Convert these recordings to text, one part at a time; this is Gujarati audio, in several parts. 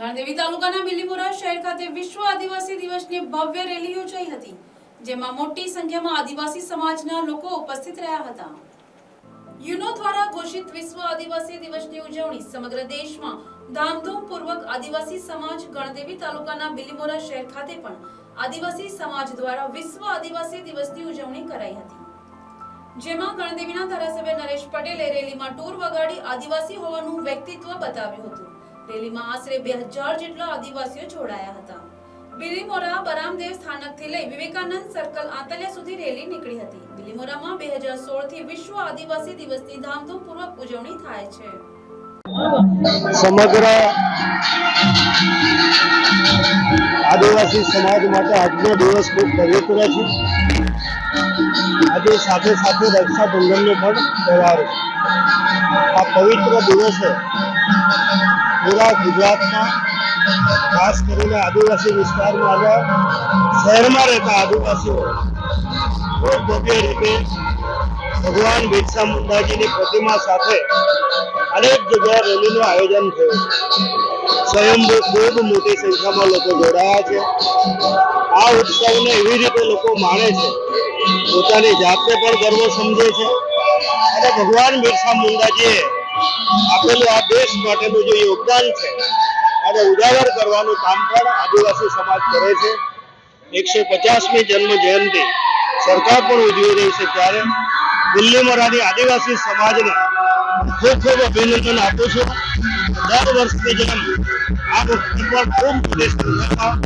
ગણદેવી તાલુકાના બિલીમોરા શહેર ખાતે વિશ્વ આદિવાસી દિવસની ભવ્ય રેલી યોજાઈ હતી, જેમાં મોટી સંખ્યામાં આદિવાસી સમાજના લોકો ઉપસ્થિત રહ્યા હતા. યુનો દ્વારા ઘોષિત વિશ્વ આદિવાસી દિવસની ઉજવણી સમગ્ર દેશમાં ધામધૂમપૂર્વક આદિવાસી સમાજ ગણદેવી તાલુકાના બિલીમોરા શહેર ખાતે પણ આદિવાસી સમાજ દ્વારા વિશ્વ આદિવાસી દિવસની ઉજવણી કરાઈ હતી. જેમાં ગણદેવીના ધારાસભ્ય નરેશ પટેલે રેલીમાં ટૂર વગાડી આદિવાસી હોવાનું વ્યક્તિત્વ બતાવ્યું હતું. રેલીમાં આશરે બે હજાર જેટલા આદિવાસીઓ જોડાયા હતા. બિલીમોરા બરામદેવ સ્થાનકથી લઈ વિવેકાનંદ સર્કલ આંતલિયા સુધી રેલી નીકળી હતી. બિલીમોરામાં બે હજાર સોળથી વિશ્વ આદિવાસી દિવસની ધામધૂમપૂર્વક ઉજવણી થાય છે. સમગ્ર આદિવાસી સમાજ માટે આજનો દિવસ ખૂબ પવિત્ર છે. આજે સાથે સાથે રક્ષાબંધનનો પણ તહેવાર છે. આ પવિત્ર દિવસે પૂરા ગુજરાતમાં ખાસ કરીને આદિવાસી વિસ્તારમાં આવ્યા શહેરમાં રહેતા આદિવાસીઓ ખૂબ ભવ્ય રીતે ભગવાન બિરસા મુંડાજીની પ્રતિમા સાથે અનેક જગ્યાએ રેલીનું આયોજન થયું. સ્વયંભૂ ખૂબ મોટી સંખ્યામાં લોકો જોડાયા છે. આ ઉત્સવને એવી રીતે લોકો માણે છે, પોતાની જાતને પણ ગર્વ સમજે છે. અને ભગવાન બિરસા મુંડાજીએ આપેલું આ દેશ માટેનું જે યોગદાન છે અને ઉજાગર કરવાનું કામ પણ આદિવાસી સમાજ કરે છે. એકસો પચાસમી જન્મ જયંતિ સરકાર પણ ઉજવી રહી છે ત્યારે દિલ્હીમરાની આદિવાસી સમાજને ખૂબ ખૂબ અભિનંદન આપું છું. દર વર્ષની જેમ આ વખતે પણ ખૂબ સંખ્યામાં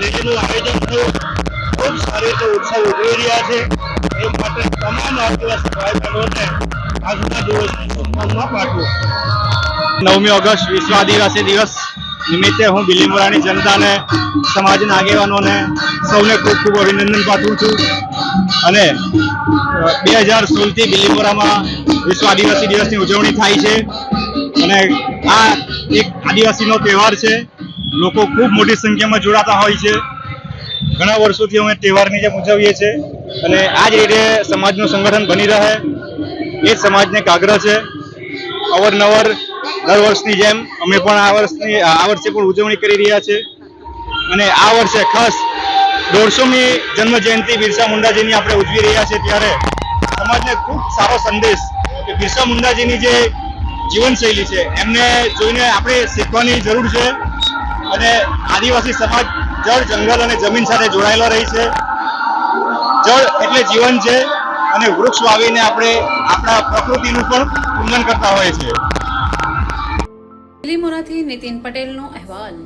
રેલીનું આયોજન થયું. ખૂબ સારી રીતે ઉત્સવ ઉજવી રહ્યા છે. નવમી ઓગસ્ટ વિશ્વ આદિવાસી દિવસ નિમિત્તે હું બિલીમોરાની જનતાને, સમાજના આગેવાનોને સૌને ખૂબ ખૂબ અભિનંદન પાઠવું છું. અને બે હજાર સોળથી બિલીમોરામાં વિશ્વ આદિવાસી દિવસની ઉજવણી થાય છે. અને આ એક આદિવાસીનો તહેવાર છે. લોકો ખૂબ મોટી સંખ્યામાં જોડાતા હોય છે. ઘણા વર્ષોથી અમે તહેવારની જેમ ઉજવીએ છીએ. અને આ જ રીતે સમાજનું સંગઠન બની રહે. એ સમાજને એક આગ્રહ છે. અવારનવાર દર વર્ષની જેમ અમે પણ આ વર્ષની, આ વર્ષે પણ ઉજવણી કરી રહ્યા છે. અને આ વર્ષે ખાસ દોઢસોમી જન્મજયંતિ બિરસા મુંડાજીની આપણે ઉજવી રહ્યા છીએ ત્યારે સમાજને ખૂબ સારો સંદેશ કે બિરસા મુંડાજીની જે જીવનશૈલી છે, એમને જોઈને આપણે શીખવાની જરૂર છે. અને આદિવાસી સમાજ જળ, જંગલ અને જમીન સાથે જોડાયેલો રહી છે. જળ એટલે જીવન છે અને વૃક્ષ વાવીને આપણે આપણા પ્રકૃતિનું પણ પૂજન કરતા હોય છે. મોરાથી નીતિન પટેલનો અહેવાલ.